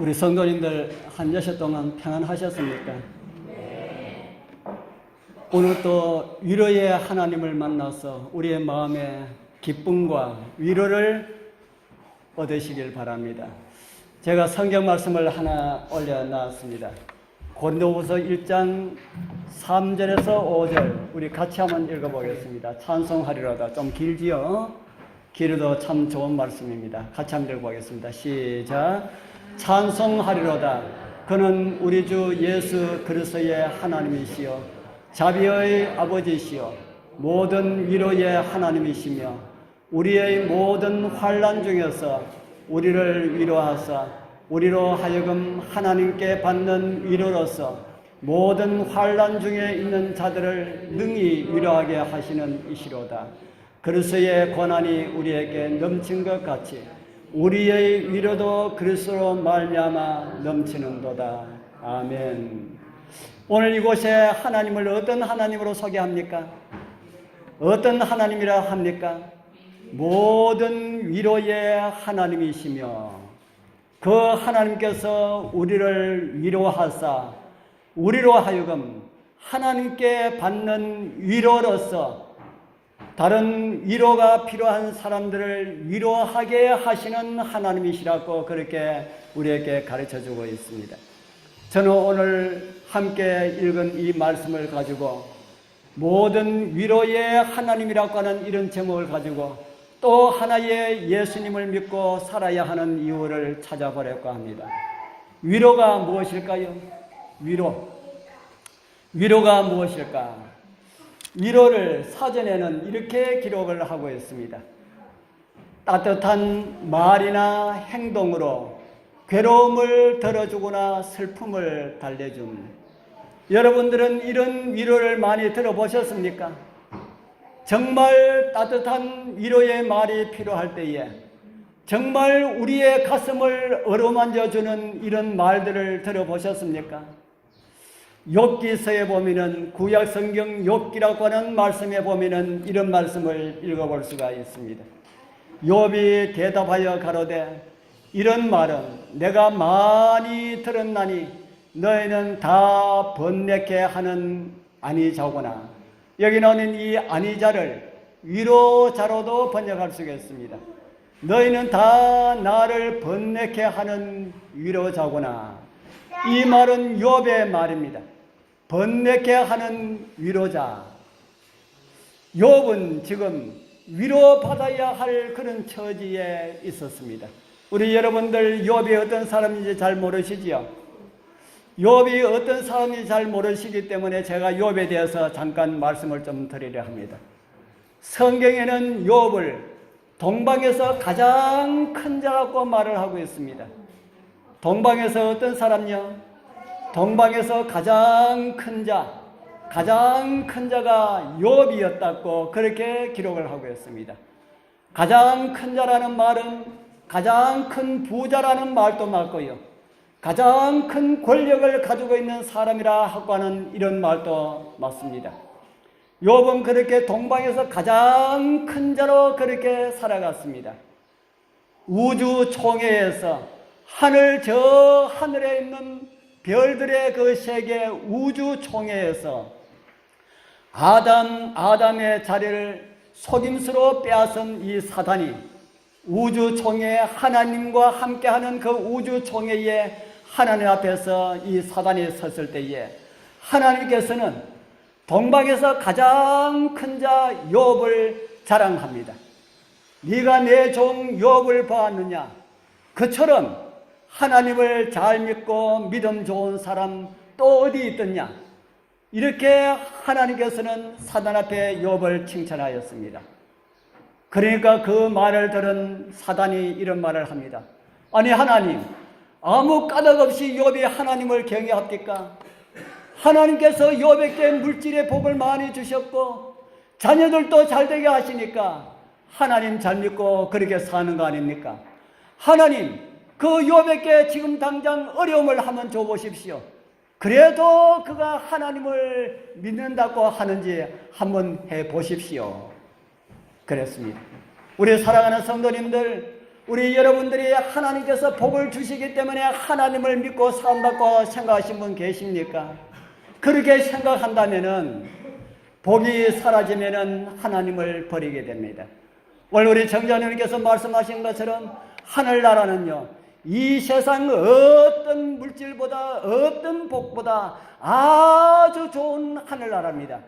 우리 성도님들 한 여섯 동안 평안하셨습니까? 오늘 또 위로의 하나님을 만나서 우리의 마음에 기쁨과 위로를 얻으시길 바랍니다. 제가 성경 말씀을 하나 올려놨습니다. 고린도후서 1장 3절에서 5절 우리 같이 한번 읽어보겠습니다. 찬송하리로다 좀 길지요? 길어도 참 좋은 말씀입니다. 같이 한번 읽어보겠습니다. 시작. 찬송하리로다. 그는 우리 주 예수 그리스도의 하나님이시요 자비의 아버지시요 모든 위로의 하나님이시며 우리의 모든 환란 중에서 우리를 위로하사 우리로 하여금 하나님께 받는 위로로서 모든 환란 중에 있는 자들을 능히 위로하게 하시는 이시로다. 그리스도의 권한이 우리에게 넘친 것 같이 우리의 위로도 그리스도로 말미암아 넘치는도다. 아멘. 오늘 이곳에 하나님을 어떤 하나님으로 소개합니까? 어떤 하나님이라 합니까? 모든 위로의 하나님이시며 그 하나님께서 우리를 위로하사 우리로 하여금 하나님께 받는 위로로서 다른 위로가 필요한 사람들을 위로하게 하시는 하나님이시라고 그렇게 우리에게 가르쳐 주고 있습니다. 저는 오늘 함께 읽은 이 말씀을 가지고 모든 위로의 하나님이라고 하는 이런 제목을 가지고 또 하나의 예수님을 믿고 살아야 하는 이유를 찾아보려고 합니다. 위로가 무엇일까요? 위로. 위로가 무엇일까? 위로를 사전에는 이렇게 기록을 하고 있습니다. 따뜻한 말이나 행동으로 괴로움을 덜어주거나 슬픔을 달래줌. 여러분들은 이런 위로를 많이 들어보셨습니까? 정말 따뜻한 위로의 말이 필요할 때에 정말 우리의 가슴을 어루만져 주는 이런 말들을 들어보셨습니까? 욥기서에 보면은 구약 성경 욥기라고 하는 말씀에 보면은 이런 말씀을 읽어볼 수가 있습니다. 욥이 대답하여 가로되 이런 말은 내가 많이 들었나니 너희는 다 번뇌케 하는 아니자구나. 여기 나오는 이 아니자를 위로자로도 번역할 수가 있습니다. 너희는 다 나를 번뇌케 하는 위로자구나. 이 말은 욥의 말입니다. 번뇌케 하는 위로자. 욥은 지금 위로받아야 할 그런 처지에 있었습니다. 우리 여러분들 욥이 어떤 사람인지 잘 모르시지요? 욥이 어떤 사람인지 잘 모르시기 때문에 제가 욥에 대해서 잠깐 말씀을 좀 드리려 합니다. 성경에는 욥을 동방에서 가장 큰 자라고 말을 하고 있습니다. 동방에서 어떤 사람요? 동방에서 가장 큰 자, 가장 큰 자가 욥이었다고 그렇게 기록을 하고 있습니다. 가장 큰 자라는 말은 가장 큰 부자라는 말도 맞고요. 가장 큰 권력을 가지고 있는 사람이라 하고 하는 이런 말도 맞습니다. 욥은 그렇게 동방에서 가장 큰 자로 그렇게 살아갔습니다. 우주 총회에서 하늘 저 하늘에 있는 별들의 그 세계 우주 총회에서 아담 아담의 자리를 속임수로 빼앗은 이 사단이 우주 총회 하나님과 함께하는 그 우주 총회에 하나님 앞에서 이 사단이 섰을 때에 하나님께서는 동방에서 가장 큰 자 욥을 자랑합니다. 네가 내 종 욥을 보았느냐? 그처럼 하나님을 잘 믿고 믿음 좋은 사람 또 어디 있더냐? 이렇게 하나님께서는 사단 앞에 욥을 칭찬하였습니다. 그러니까 그 말을 들은 사단이 이런 말을 합니다. 아니 하나님, 아무 까닭 없이 욥이 하나님을 경외합니까? 하나님께서 욥에게 물질의 복을 많이 주셨고 자녀들도 잘 되게 하시니까 하나님 잘 믿고 그렇게 사는 거 아닙니까? 하나님, 그 욥에게 지금 당장 어려움을 한번 줘 보십시오. 그래도 그가 하나님을 믿는다고 하는지 한번 해 보십시오. 그랬습니다. 우리 사랑하는 성도님들, 우리 여러분들이 하나님께서 복을 주시기 때문에 하나님을 믿고 산다고 생각하신 분 계십니까? 그렇게 생각한다면은 복이 사라지면은 하나님을 버리게 됩니다. 오늘 우리 정자님께서 말씀하신 것처럼 하늘나라는요, 이 세상 어떤 물질보다 어떤 복보다 아주 좋은 하늘나라입니다.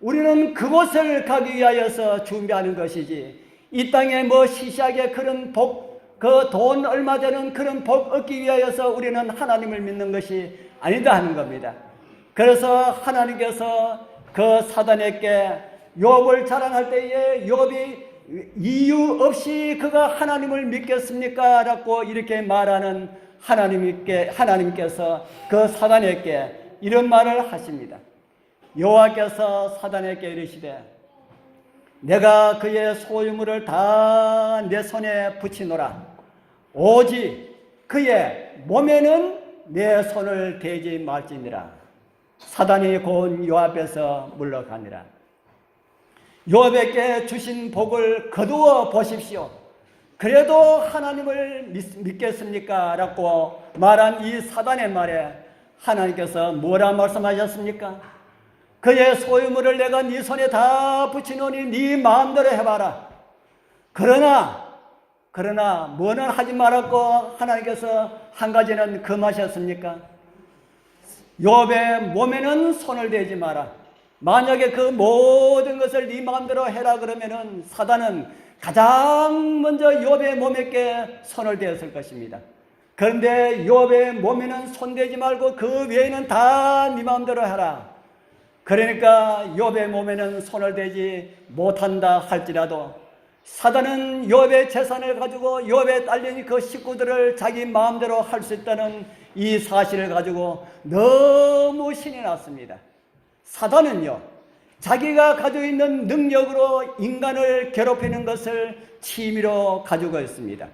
우리는 그곳을 가기 위하여서 준비하는 것이지, 이 땅에 뭐 시시하게 그런 복, 그 돈 얼마 되는 그런 복 얻기 위하여서 우리는 하나님을 믿는 것이 아니다 하는 겁니다. 그래서 하나님께서 그 사단에게 욥을 자랑할 때에 욥이 이유 없이 그가 하나님을 믿겠습니까? 라고 이렇게 말하는 하나님께 하나님께서 그 사단에게 이런 말을 하십니다. 여호와께서 사단에게 이르시되 내가 그의 소유물을 다 내 손에 붙이노라 오직 그의 몸에는 내 손을 대지 말지니라 사단이 곧요 앞에서 물러가니라 요압에게 주신 복을 거두어 보십시오. 그래도 하나님을 믿, 겠습니까 라고 말한 이 사단의 말에 하나님께서 뭐라 말씀하셨습니까? 그의 소유물을 내가 네 손에 다 붙이노니 네 마음대로 해봐라. 그러나 그러나 뭐는 하지 말았고 하나님께서 한 가지는 금하셨습니까? 욥의 몸에는 손을 대지 마라. 만약에 그 모든 것을 네 마음대로 해라 그러면은 사단은 가장 먼저 욥의 몸에게 손을 대었을 것입니다. 그런데 욥의 몸에는 손대지 말고 그 외에는 다 네 마음대로 해라. 그러니까 욥의 몸에는 손을 대지 못한다 할지라도 사단은 욥의 재산을 가지고 욥의 딸린 그 식구들을 자기 마음대로 할 수 있다는 이 사실을 가지고 너무 신이 났습니다. 사단은요, 자기가 가지고 있는 능력으로 인간을 괴롭히는 것을 취미로 가지고 있습니다.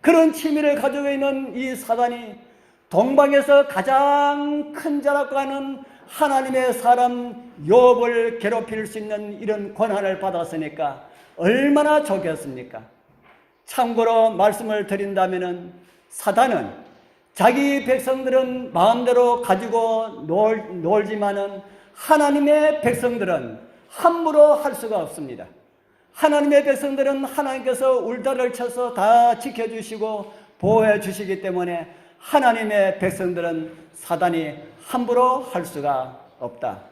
그런 취미를 가지고 있는 이 사단이 동방에서 가장 큰 자라고 하는 하나님의 사람 욥을 괴롭힐 수 있는 이런 권한을 받았으니까 얼마나 좋겠습니까? 참고로 말씀을 드린다면은 사단은 자기 백성들은 마음대로 가지고 놀, 놀지만은 하나님의 백성들은 함부로 할 수가 없습니다. 하나님의 백성들은 하나님께서 울다를 쳐서 다 지켜주시고 보호해 주시기 때문에 하나님의 백성들은 사단이 함부로 할 수가 없다.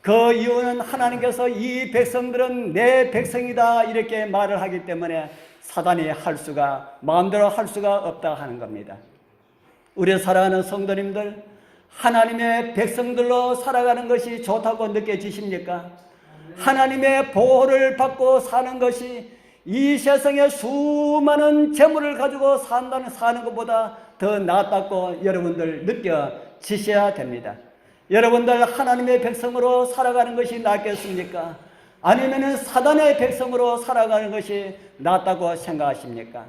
그 이유는 하나님께서 이 백성들은 내 백성이다 이렇게 말을 하기 때문에 사단이 할 수가 마음대로 할 수가 없다 하는 겁니다. 우리 사랑하는 성도님들 하나님의 백성들로 살아가는 것이 좋다고 느껴지십니까? 하나님의 보호를 받고 사는 것이 이 세상에 수많은 재물을 가지고 산다는 사는 것보다 더 낫다고 여러분들 느껴지셔야 됩니다. 여러분들 하나님의 백성으로 살아가는 것이 낫겠습니까? 아니면 사단의 백성으로 살아가는 것이 낫다고 생각하십니까?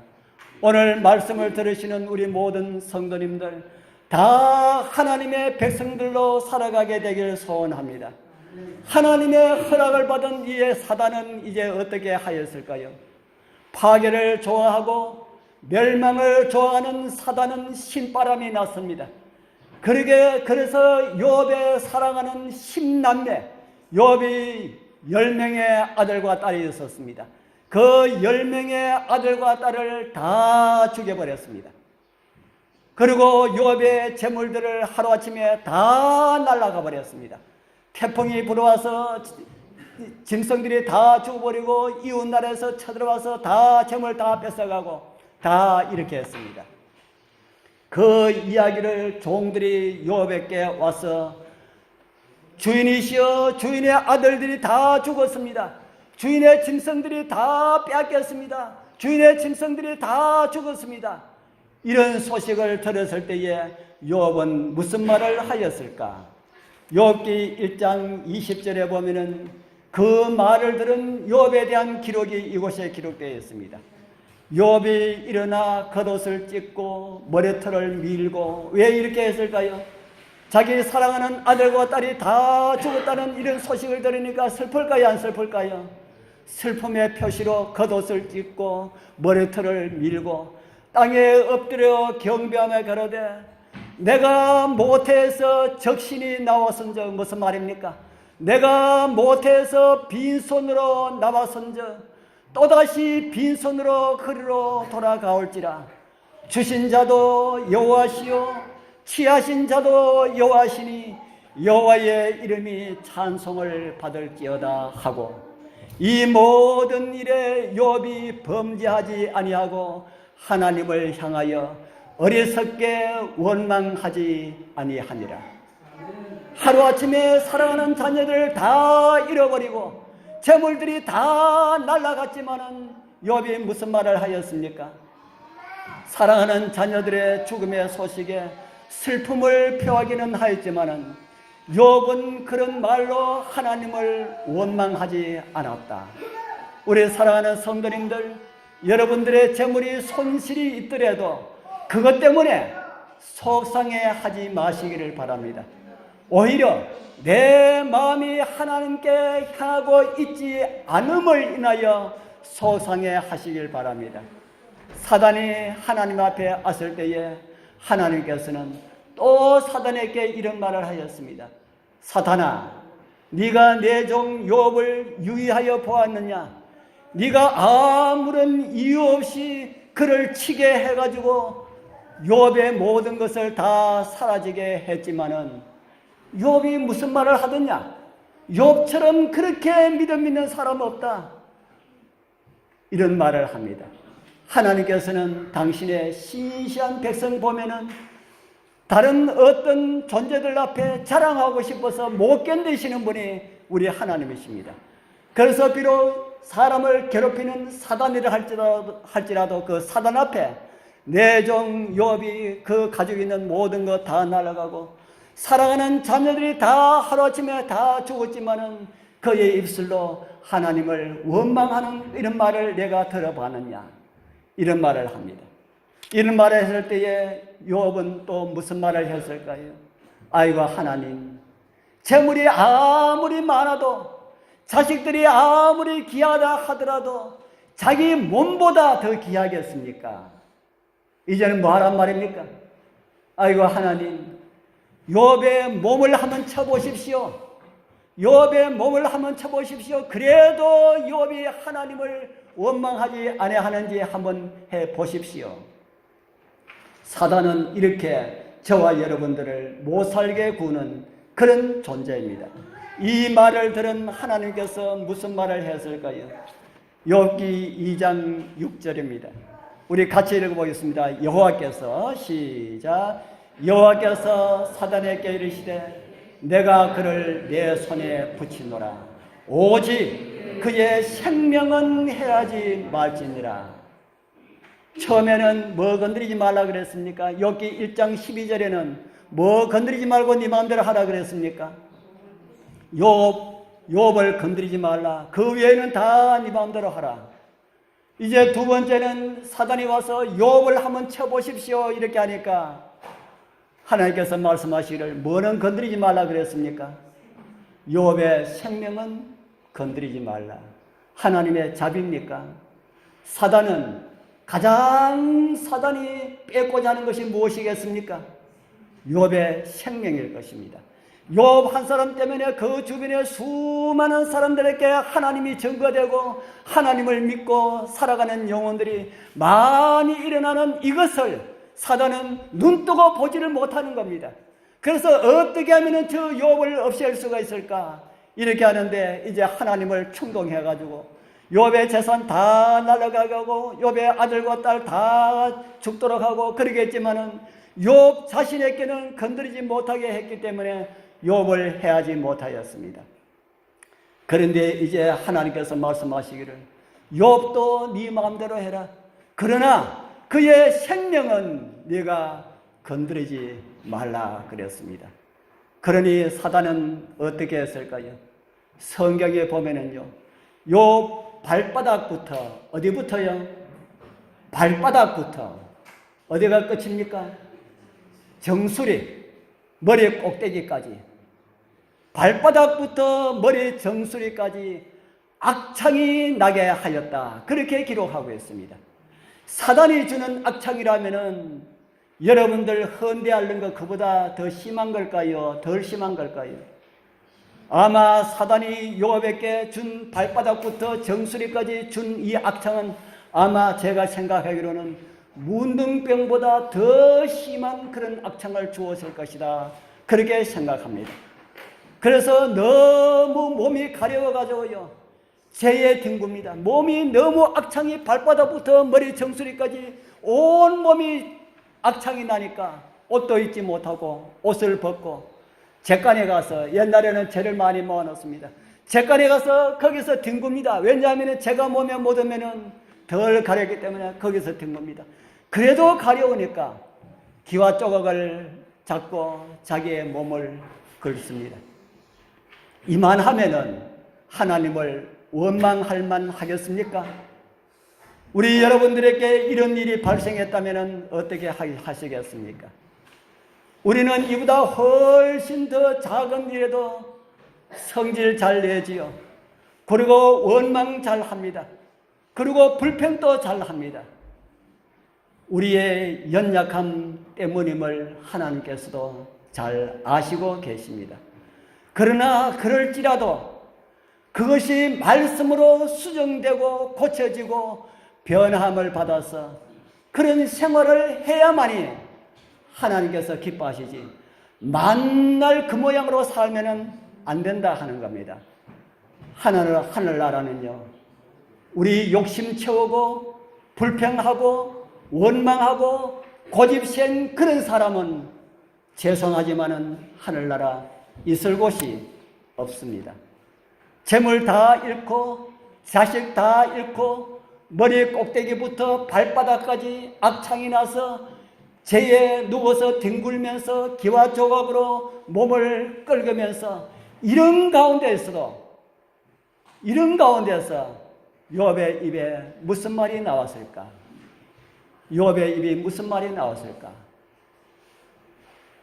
오늘 말씀을 들으시는 우리 모든 성도님들 다 하나님의 백성들로 살아가게 되길 소원합니다. 하나님의 허락을 받은 이의 사단은 이제 어떻게 하였을까요? 파괴를 좋아하고 멸망을 좋아하는 사단은 신바람이 났습니다. 그러게 그래서 욥의 사랑하는 십남매 욥이 열 명의 아들과 딸이 있었습니다. 그 열 명의 아들과 딸을 다 죽여버렸습니다. 그리고 욥의 재물들을 하루아침에 다 날아가 버렸습니다. 태풍이 불어와서 짐승들이 다 죽어버리고 이웃나라에서 쳐들어와서 다 재물 다 뺏어가고 다 이렇게 했습니다. 그 이야기를 종들이 욥에게 와서 주인이시여 주인의 아들들이 다 죽었습니다. 주인의 짐승들이 다 빼앗겼습니다. 주인의 짐승들이 다 죽었습니다. 이런 소식을 들었을 때에 욥은 무슨 말을 하였을까? 욥기 1장 20절에 보면은 그 말을 들은 욥에 대한 기록이 이곳에 기록되어 있습니다. 욥이 일어나 겉옷을 찢고 머리털을 밀고 왜 이렇게 했을까요? 자기 사랑하는 아들과 딸이 다 죽었다는 이런 소식을 들으니까 슬플까요? 안 슬플까요? 슬픔의 표시로 겉옷을 찢고 머리털을 밀고 땅에 엎드려 경배하며 가로되 내가 모태에서 적신이 나왔은즉 무슨 말입니까? 내가 모태에서 빈손으로 나왔은즉 또다시 빈손으로 그리로 돌아가올지라 주신 자도 여호와시요 취하신 자도 여호와시니 여호와의 이름이 찬송을 받을지어다 하고 이 모든 일에 욥이 범죄하지 아니하고 하나님을 향하여 어리석게 원망하지 아니하니라. 하루아침에 사랑하는 자녀들 다 잃어버리고 재물들이 다 날아갔지만은 욥이 무슨 말을 하였습니까? 사랑하는 자녀들의 죽음의 소식에 슬픔을 표하기는 하였지만은 욥은 그런 말로 하나님을 원망하지 않았다. 우리 사랑하는 성도님들, 여러분들의 재물이 손실이 있더라도 그것 때문에 속상해 하지 마시기를 바랍니다. 오히려 내 마음이 하나님께 향하고 있지 않음을 인하여 소상해 하시길 바랍니다. 사단이 하나님 앞에 왔을 때에 하나님께서는 또 사단에게 이런 말을 하였습니다. 사단아, 네가 내 종 욥을 유의하여 보았느냐? 네가 아무런 이유 없이 그를 치게 해가지고 욥의 모든 것을 다 사라지게 했지만은 욥이 무슨 말을 하더냐? 욥처럼 그렇게 믿음 있는 사람 없다. 이런 말을 합니다. 하나님께서는 당신의 신시한 백성 보면은 다른 어떤 존재들 앞에 자랑하고 싶어서 못 견디시는 분이 우리 하나님이십니다. 그래서 비록 사람을 괴롭히는 사단이라 할지라도, 할지라도 그 사단 앞에 내종 욥이 그 가지고 있는 모든 것 다 날아가고 사랑하는 자녀들이 다 하루아침에 다 죽었지만은 그의 입술로 하나님을 원망하는 이런 말을 내가 들어봤느냐 이런 말을 합니다. 이런 말을 했을 때에 욥은 또 무슨 말을 했을까요? 아이고 하나님 재물이 아무리 많아도 자식들이 아무리 귀하다 하더라도 자기 몸보다 더 귀하겠습니까? 이제는 뭐 하란 말입니까? 아이고 하나님 욥의 몸을 한번 쳐보십시오. 욥의 몸을 한번 쳐보십시오. 그래도 욥이 하나님을 원망하지 아니하는지 한번 해 보십시오. 사단은 이렇게 저와 여러분들을 못 살게 구는 그런 존재입니다. 이 말을 들은 하나님께서 무슨 말을 했을까요? 욥기 2장 6절입니다. 우리 같이 읽어보겠습니다. 여호와께서 시작 여호와께서 사단에게 이르시되 내가 그를 내 손에 붙이노라 오직 그의 생명은 해하지 말지니라 처음에는 뭐 건드리지 말라 그랬습니까? 욥기 1장 12절에는 뭐 건드리지 말고 네 마음대로 하라 그랬습니까? 욥 욥을 건드리지 말라. 그 외에는 다 네 마음대로 하라. 이제 두 번째는 사단이 와서 욥을 한번 쳐 보십시오. 이렇게 하니까 하나님께서 말씀하시기를 뭐는 건드리지 말라 그랬습니까? 욥의 생명은 건드리지 말라. 하나님의 잡입니까? 사단은 가장 사단이 뺏고자 하는 것이 무엇이겠습니까? 욥의 생명일 것입니다. 욥한 사람 때문에 그 주변의 수많은 사람들에게 하나님이 증거되고 하나님을 믿고 살아가는 영혼들이 많이 일어나는 이것을 사단은 눈뜨고 보지를 못하는 겁니다. 그래서 어떻게 하면 저 욥을 없앨 수가 있을까? 이렇게 하는데 이제 하나님을 충동해 가지고 욥의 재산 다 날아가고 욥의 아들과 딸 다 죽도록 하고 그러겠지만은 욥 자신에게는 건드리지 못하게 했기 때문에 욥을 해하지 못하였습니다. 그런데 이제 하나님께서 말씀하시기를 욥도 네 마음대로 해라. 그러나 그의 생명은 네가 건드리지 말라 그랬습니다. 그러니 사단은 어떻게 했을까요? 성경에 보면은요. 요 발바닥부터 어디부터요? 발바닥부터 어디가 끝입니까? 정수리 머리 꼭대기까지 발바닥부터 머리 정수리까지 악창이 나게 하였다. 그렇게 기록하고 있습니다. 사단이 주는 악창이라면은 여러분들 헌대 앓는 것 그보다 더 심한 걸까요? 덜 심한 걸까요? 아마 사단이 요압에게 준 발바닥부터 정수리까지 준 이 악창은 아마 제가 생각하기로는 문둥병보다 더 심한 그런 악창을 주었을 것이다. 그렇게 생각합니다. 그래서 너무 몸이 가려워가지고요. 죄에 뒹굽니다. 몸이 너무 악창이 발바닥부터 머리 정수리까지 온 몸이 악창이 나니까 옷도 입지 못하고 옷을 벗고 객관에 가서 옛날에는 죄를 많이 모아놓습니다. 객관에 가서 거기서 뒹굽니다. 왜냐하면 제가 몸에 묻으면 덜 가렵기 때문에 거기서 뒹굽니다. 그래도 가려우니까 기와 조각을 잡고 자기의 몸을 긁습니다. 이만하면은 하나님을 원망할 만 하겠습니까? 우리 여러분들에게 이런 일이 발생했다면 어떻게 하시겠습니까? 우리는 이보다 훨씬 더 작은 일에도 성질 잘 내지요. 그리고 원망 잘 합니다. 그리고 불평도 잘 합니다. 우리의 연약함 때문임을 하나님께서도 잘 아시고 계십니다. 그러나 그럴지라도 그것이 말씀으로 수정되고 고쳐지고 변함을 받아서 그런 생활을 해야만이 하나님께서 기뻐하시지 만날 그 모양으로 살면은 안 된다 하는 겁니다. 하늘 하늘나라는요. 우리 욕심 채우고 불평하고 원망하고 고집센 그런 사람은 죄송하지만은 하늘나라 있을 곳이 없습니다. 재물 다 잃고 자식 다 잃고 머리 꼭대기부터 발바닥까지 악창이 나서 재에 누워서 뒹굴면서 기와 조각으로 몸을 끌으면서 이런 가운데에서도 이런 가운데서 요압의 입에 무슨 말이 나왔을까? 요압의 입이 무슨 말이 나왔을까?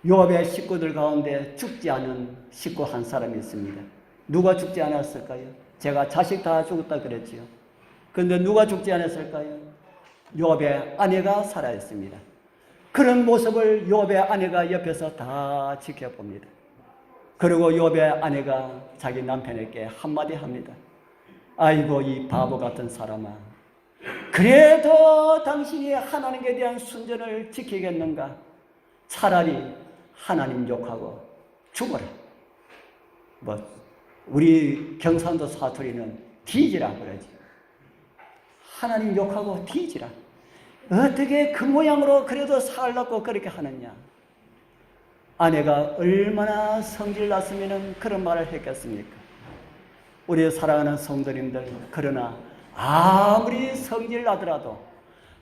요압의 식구들 가운데 죽지 않은 식구 한 사람이 있습니다. 누가 죽지 않았을까요? 제가 자식 다 죽었다 그랬지요. 그런데 누가 죽지 않았을까요? 요압의 아내가 살아 있습니다. 그런 모습을 요압의 아내가 옆에서 다 지켜봅니다. 그리고 요압의 아내가 자기 남편에게 한마디 합니다. 아이고 이 바보 같은 사람아. 그래도 당신이 하나님에 대한 순전을 지키겠는가? 차라리 하나님 욕하고 죽어라. 뭐 우리 경상도 사투리는 뒤지라 그러지. 하나님 욕하고 뒤지라. 어떻게 그 모양으로 그래도 살라고 그렇게 하느냐? 아내가 얼마나 성질 났으면 그런 말을 했겠습니까? 우리 사랑하는 성도님들, 그러나 아무리 성질 나더라도,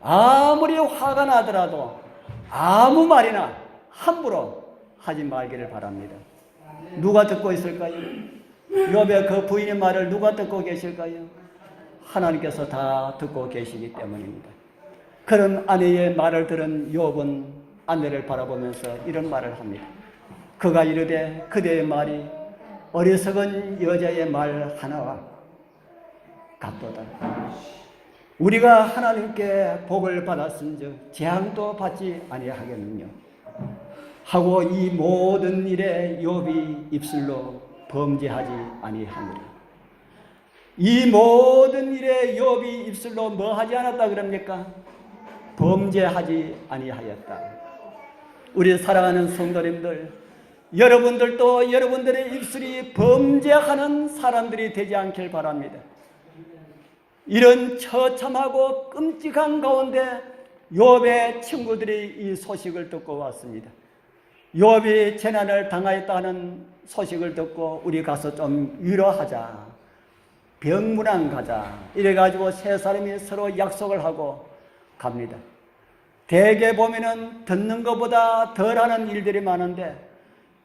아무리 화가 나더라도, 아무 말이나 함부로 하지 말기를 바랍니다. 누가 듣고 있을까요? 욥의 그 부인의 말을 누가 듣고 계실까요? 하나님께서 다 듣고 계시기 때문입니다. 그런 아내의 말을 들은 욥은 아내를 바라보면서 이런 말을 합니다. 그가 이르되 그대의 말이 어리석은 여자의 말 하나와 같도다. 우리가 하나님께 복을 받았은즉 재앙도 받지 아니하겠느냐 하고 이 모든 일에 욥이 입술로 범죄하지 아니하니라. 이 모든 일에 욥이 입술로 뭐 하지 않았다 그럽니까? 범죄하지 아니하였다. 우리 사랑하는 성도님들, 여러분들도 여러분들의 입술이 범죄하는 사람들이 되지 않길 바랍니다. 이런 처참하고 끔찍한 가운데 욥의 친구들이 이 소식을 듣고 왔습니다. 욥이 재난을 당하였다는 소식을 듣고 우리 가서 좀 위로하자. 병문안 가자. 이래가지고 세 사람이 서로 약속을 하고 갑니다. 대개 보면은 듣는 것보다 덜 하는 일들이 많은데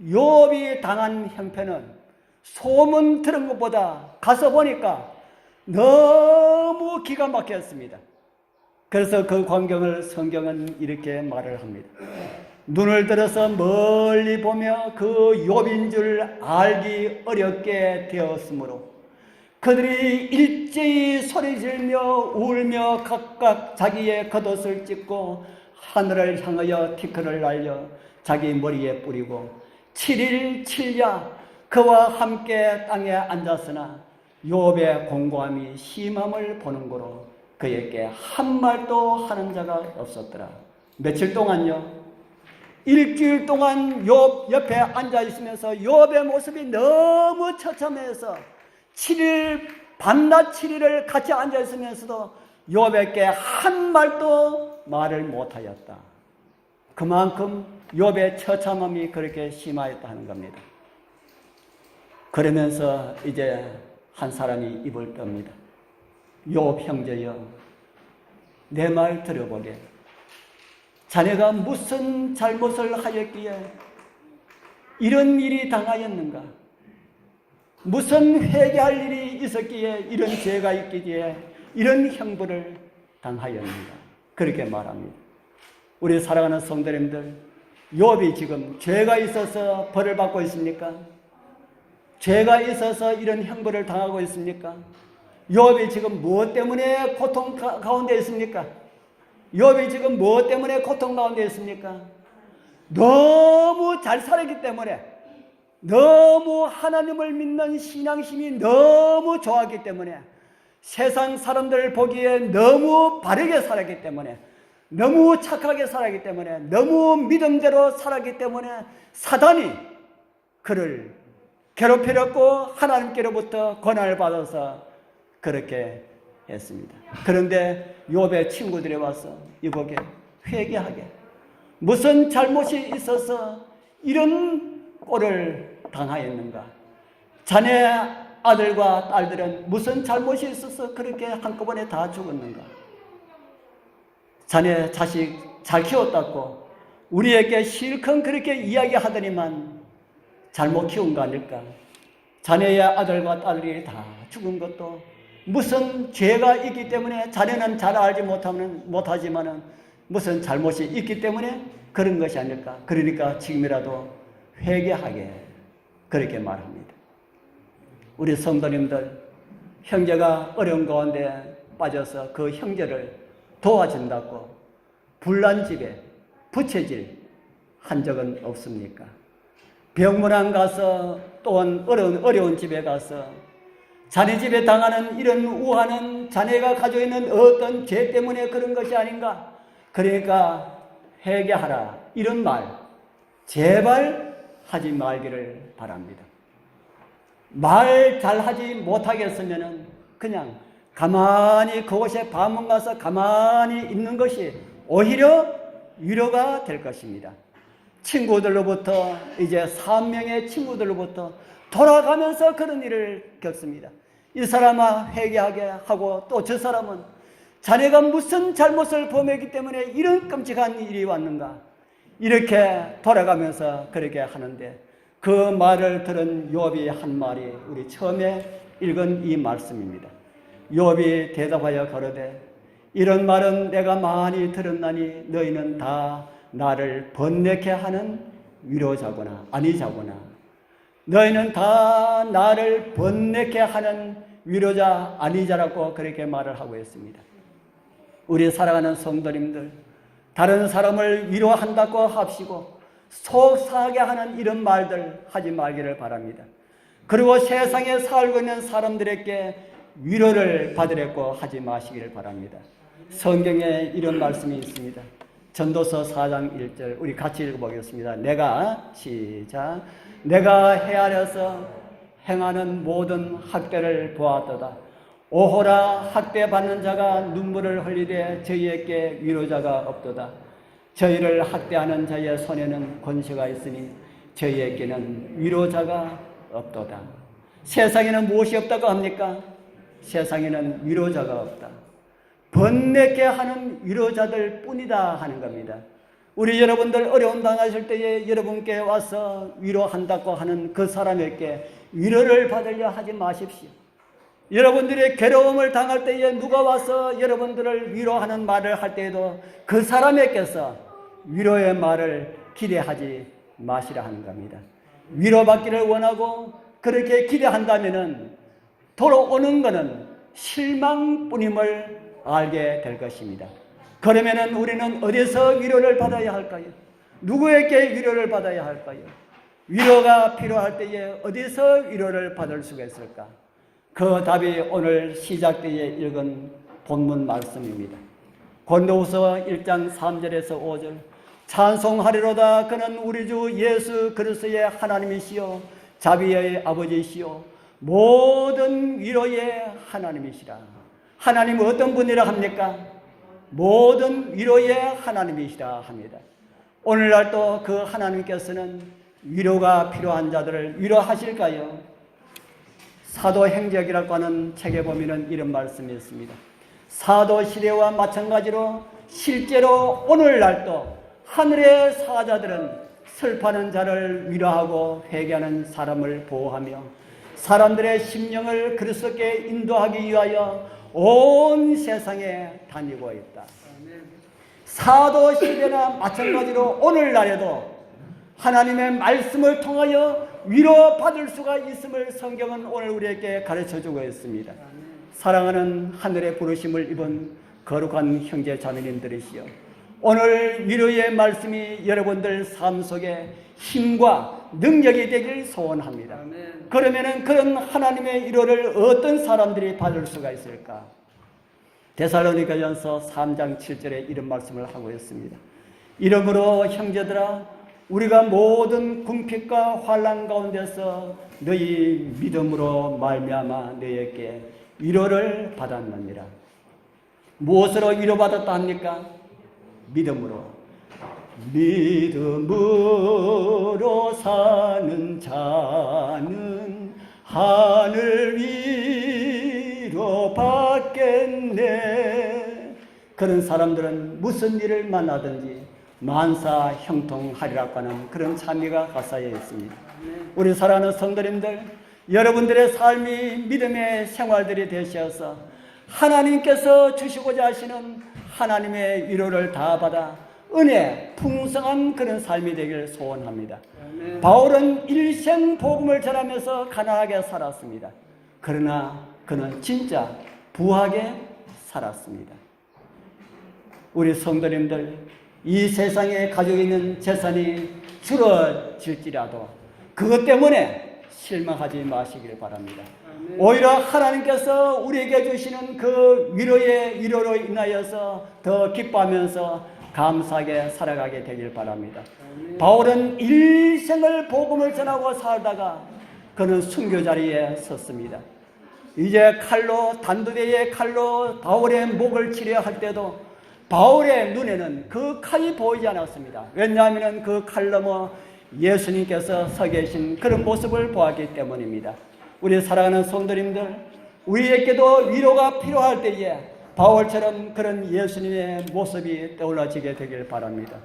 욥이 당한 형편은 소문 들은 것보다 가서 보니까 너무 기가 막혔습니다. 그래서 그 광경을 성경은 이렇게 말을 합니다. 눈을 들어서 멀리 보며 그 욥인 줄 알기 어렵게 되었으므로 그들이 일제히 소리질며 울며 각각 자기의 겉옷을 찢고 하늘을 향하여 티크를 날려 자기 머리에 뿌리고 7일 7야 그와 함께 땅에 앉았으나 욥의 공고함이 심함을 보는 거로 그에게 한 말도 하는 자가 없었더라. 며칠 동안요. 일주일 동안 욥 옆에 앉아 있으면서 욥의 모습이 너무 처참해서 7일 밤낮 7일을 같이 앉아 있으면서도 욥에게 한 말도 말을 못하였다. 그만큼 욥의 처참함이 그렇게 심하였다는 겁니다. 그러면서 이제 한 사람이 입을 떱니다. 욥 형제여, 내 말 들어보게. 자네가 무슨 잘못을 하였기에 이런 일이 당하였는가? 무슨 회개할 일이 있었기에 이런 죄가 있기에 이런 형벌을 당하였는가? 그렇게 말합니다. 우리 사랑하는 성도님들, 욥이 지금 죄가 있어서 벌을 받고 있습니까? 죄가 있어서 이런 형벌을 당하고 있습니까? 욥이 지금 무엇 때문에 고통 가- 가운데 있습니까? 욥이 지금 무엇 때문에 고통 가운데 있습니까? 너무 잘 살았기 때문에 너무 하나님을 믿는 신앙심이 너무 좋았기 때문에 세상 사람들 보기에 너무 바르게 살았기 때문에 너무 착하게 살았기 때문에 너무 믿음대로 살았기 때문에 사단이 그를 괴롭히렸고 하나님께로부터 권한을 받아서 그렇게 했습니다. 그런데 욥의 친구들이 와서 이보게 회개하게 무슨 잘못이 있어서 이런 꼴을 당하였는가? 자네 아들과 딸들은 무슨 잘못이 있어서 그렇게 한꺼번에 다 죽었는가? 자네 자식 잘 키웠다고 우리에게 실컷 그렇게 이야기하더니만 잘못 키운 거 아닐까? 자네의 아들과 딸이 다 죽은 것도 무슨 죄가 있기 때문에 자네는 잘 알지 못하면, 못하지만은 무슨 잘못이 있기 때문에 그런 것이 아닐까. 그러니까 지금이라도 회개하게 그렇게 말합니다. 우리 성도님들 형제가 어려운 가운데 빠져서 그 형제를 도와준다고 불난 집에 부채질 한 적은 없습니까? 병문안 가서 또한 어려운, 어려운 집에 가서 자네 집에 당하는 이런 우화는 자네가 가지고 있는 어떤 죄 때문에 그런 것이 아닌가? 그러니까 회개하라. 이런 말, 제발 하지 말기를 바랍니다. 말 잘하지 못하겠으면 그냥 가만히 그곳에 밤문 가서 가만히 있는 것이 오히려 위로가 될 것입니다. 친구들로부터 이제 3명의 친구들로부터 돌아가면서 그런 일을 겪습니다. 이 사람아 회개하게 하고 또 저 사람은 자네가 무슨 잘못을 범했기 때문에 이런 끔찍한 일이 왔는가 이렇게 돌아가면서 그렇게 하는데 그 말을 들은 욥이 한 말이 우리 처음에 읽은 이 말씀입니다. 욥이 대답하여 가로되 이런 말은 내가 많이 들었나니 너희는 다 나를 번뇌케 하는 위로자구나 아니자구나 너희는 다 나를 번뇌케 하는 위로자 아니자라고 그렇게 말을 하고 있습니다. 우리 사랑하는 성도님들 다른 사람을 위로한다고 합시고 속 상하게 하는 이런 말들 하지 말기를 바랍니다. 그리고 세상에 살고 있는 사람들에게 위로를 받으려고 하지 마시기를 바랍니다. 성경에 이런 말씀이 있습니다. 전도서 4장 1절 우리 같이 읽어보겠습니다. 내가 시작 내가 헤아려서 행하는 모든 학대를 보았도다. 오호라 학대 받는 자가 눈물을 흘리되 저희에게 위로자가 없도다. 저희를 학대하는 자의 손에는 권세가 있으니 저희에게는 위로자가 없도다. 세상에는 무엇이 없다고 합니까? 세상에는 위로자가 없다. 번뇌케 하는 위로자들 뿐이다 하는 겁니다. 우리 여러분들 어려움 당하실 때에 여러분께 와서 위로한다고 하는 그 사람에게 위로를 받으려 하지 마십시오. 여러분들의 괴로움을 당할 때에 누가 와서 여러분들을 위로하는 말을 할 때에도 그 사람에게서 위로의 말을 기대하지 마시라 하는 겁니다. 위로받기를 원하고 그렇게 기대한다면은 돌아오는 것은 실망뿐임을 알게 될 것입니다. 그러면은 우리는 어디서 위로를 받아야 할까요? 누구에게 위로를 받아야 할까요? 위로가 필요할 때에 어디서 위로를 받을 수가 있을까? 그 답이 오늘 시작 때에 읽은 본문 말씀입니다. 권도후서 1장 3절에서 5절 찬송하리로다 그는 우리 주 예수 그리스도의 하나님이시요 자비의 아버지시요 모든 위로의 하나님이시라. 하나님은 어떤 분이라 합니까? 모든 위로의 하나님이시라 합니다. 오늘날 또그 하나님께서는 위로가 필요한 자들을 위로하실까요? 사도행적이라고 하는 책에 보면 이런 말씀이 있습니다. 사도 시대와 마찬가지로 실제로 오늘날도 하늘의 사자들은 슬퍼하는 자를 위로하고 회개하는 사람을 보호하며 사람들의 심령을 그리스도께 인도하기 위하여 온 세상에 다니고 있다. 사도 시대나 마찬가지로 오늘날에도 하나님의 말씀을 통하여 위로받을 수가 있음을 성경은 오늘 우리에게 가르쳐 주고 있습니다. 사랑하는 하늘의 부르심을 입은 거룩한 형제 자매님들이시여. 오늘 위로의 말씀이 여러분들 삶 속에 힘과 능력이 되길 소원합니다. 그러면은 그런 하나님의 위로를 어떤 사람들이 받을 수가 있을까? 데살로니가전서 3장 7절에 이런 말씀을 하고 있습니다. 이러므로 형제들아 우리가 모든 궁핍과 환란 가운데서 너희 믿음으로 말미암아 너희에게 위로를 받았느니라. 무엇으로 위로받았다 합니까? 믿음으로. 믿음으로 사는 자는 하늘 위로 받겠네. 그런 사람들은 무슨 일을 만나든지 만사 형통하리라고 하는 그런 찬미가 가사에 있습니다. 우리 사랑하는 성도님들, 여러분들의 삶이 믿음의 생활들이 되셔서 하나님께서 주시고자 하시는 하나님의 위로를 다 받아 은혜 풍성한 그런 삶이 되길 소원합니다. 바울은 일생 복음을 전하면서 가난하게 살았습니다. 그러나 그는 진짜 부하게 살았습니다. 우리 성도님들 이 세상에 가지고 있는 재산이 줄어질지라도 그것 때문에 실망하지 마시길 바랍니다. 오히려 하나님께서 우리에게 주시는 그 위로의 위로로 인하여서 더 기뻐하면서 감사하게 살아가게 되길 바랍니다. 바울은 일생을 복음을 전하고 살다가 그는 순교 자리에 섰습니다. 이제 칼로 단두대의 칼로 바울의 목을 치려 할 때도 바울의 눈에는 그 칼이 보이지 않았습니다. 왜냐하면 그 칼 넘어 예수님께서 서 계신 그런 모습을 보았기 때문입니다. 우리 사랑하는 성도님들, 우리에게도 위로가 필요할 때에 바울처럼 그런 예수님의 모습이 떠올라지게 되길 바랍니다.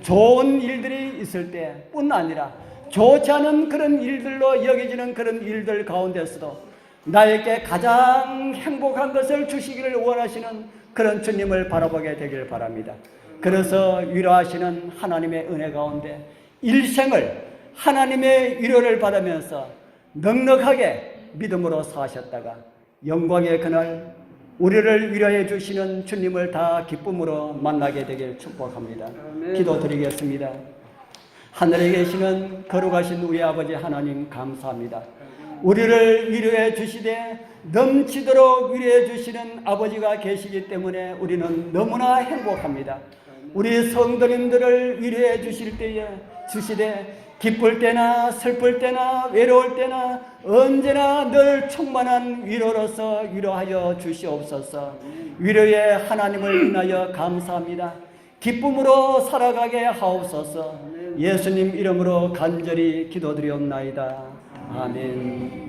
좋은 일들이 있을 때뿐 아니라 좋지 않은 그런 일들로 여겨지는 그런 일들 가운데서도 나에게 가장 행복한 것을 주시기를 원하시는 그런 주님을 바라보게 되길 바랍니다. 그래서 위로하시는 하나님의 은혜 가운데 일생을 하나님의 위로를 받으면서 넉넉하게 믿음으로 사셨다가 영광의 그날 우리를 위로해 주시는 주님을 다 기쁨으로 만나게 되길 축복합니다. 기도드리겠습니다. 하늘에 계시는 거룩하신 우리 아버지 하나님 감사합니다. 우리를 위로해 주시되 넘치도록 위로해 주시는 아버지가 계시기 때문에 우리는 너무나 행복합니다. 우리 성도님들을 위로해 주실 때에 주시되 기쁠 때나 슬플 때나 외로울 때나 언제나 늘 충만한 위로로서 위로하여 주시옵소서. 위로의 하나님을 인하여 감사합니다. 기쁨으로 살아가게 하옵소서. 예수님 이름으로 간절히 기도드리옵나이다. 아멘.